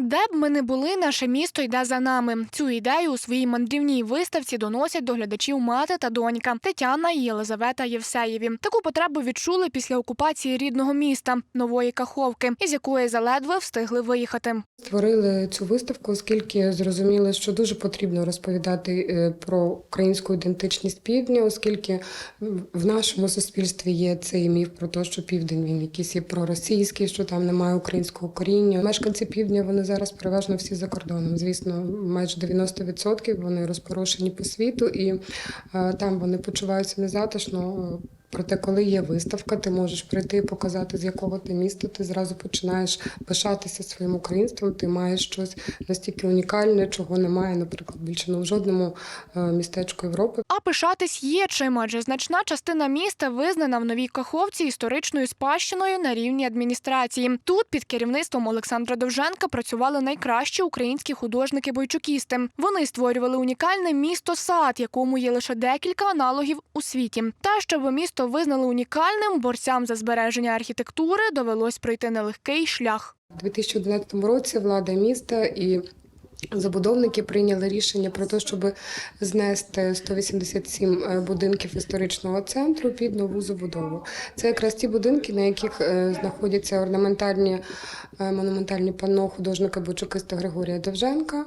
Де б ми не були, наше місто йде за нами. Цю ідею у своїй мандрівній виставці доносять до глядачів мати та донька Тетяна і Єлизавета Євсеєві. Таку потребу відчули після окупації рідного міста нової Каховки, із якої заледве встигли виїхати. Створили цю виставку, оскільки зрозуміли, що дуже потрібно розповідати е, про українську ідентичність півдня, оскільки в нашому суспільстві є цей міф про те, що південь він якийсь є проросійський, що там немає українського коріння. Мешканці півдня вони зараз переважно всі за кордоном. Звісно, майже 90% вони розпорошені по світу, і е, там вони почуваються незатишно. Проте, коли є виставка, ти можеш прийти і показати, з якого ти міста, ти зразу починаєш пишатися своїм українством. Ти маєш щось настільки унікальне, чого немає, наприклад, більше ну, в жодному е, містечку Європи. А пишатись є чим, адже значна частина міста визнана в новій Каховці історичною спадщиною на рівні адміністрації. Тут під керівництвом Олександра Довженка працювали найкращі українські художники-бойчукісти. Вони створювали унікальне місто сад, якому є лише декілька аналогів у світі. Та щоб місто визнали унікальним, борцям за збереження архітектури довелось пройти нелегкий шлях. У 2011 році влада міста і забудовники прийняли рішення про те, щоб знести 187 е, будинків історичного центру під нову забудову. Це якраз ті будинки, на яких е, знаходяться орнаментальні е, монументальні панно художника Бучукиста Григорія Довженка.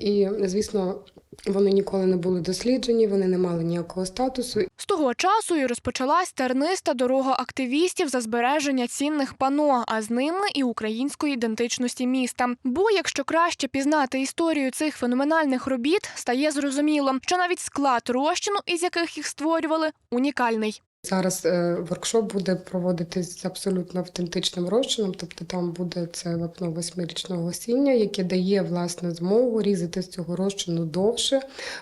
І, звісно, вони ніколи не були досліджені, вони не мали ніякого статусу. Того часу і розпочалась терниста дорога активістів за збереження цінних пано, а з ними і української ідентичності міста. Бо якщо краще пізнати історію цих феноменальних робіт, стає зрозуміло, що навіть склад розчину, із яких їх створювали, унікальний. Зараз е, воркшоп буде проводитись з абсолютно автентичним розчином, тобто там буде це вапно восьмирічного гасіння, яке дає власне змогу різати з цього розчину довше,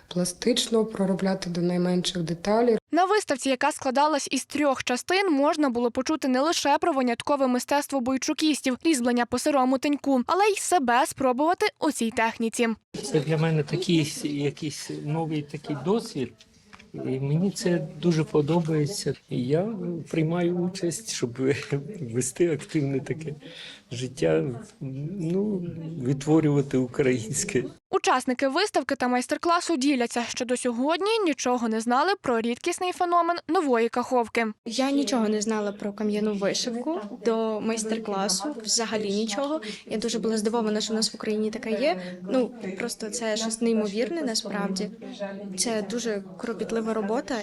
пластично, проробляти до найменших деталей. На виставці, яка складалась із трьох частин, можна було почути не лише про виняткове мистецтво бойчукістів, різьблення по сирому теньку, але й себе спробувати у цій техніці. Це для мене такий якийсь новий такий досвід. І мені це дуже подобається. І я приймаю участь, щоб вести активне таке життя, ну, відтворювати українське. Учасники виставки та майстер-класу діляться, що до сьогодні нічого не знали про рідкісний феномен нової каховки. Я нічого не знала про кам'яну вишивку до майстер-класу, взагалі нічого. Я дуже була здивована, що в нас в Україні таке є. Ну просто це щось неймовірне насправді. Це дуже кропітлива робота.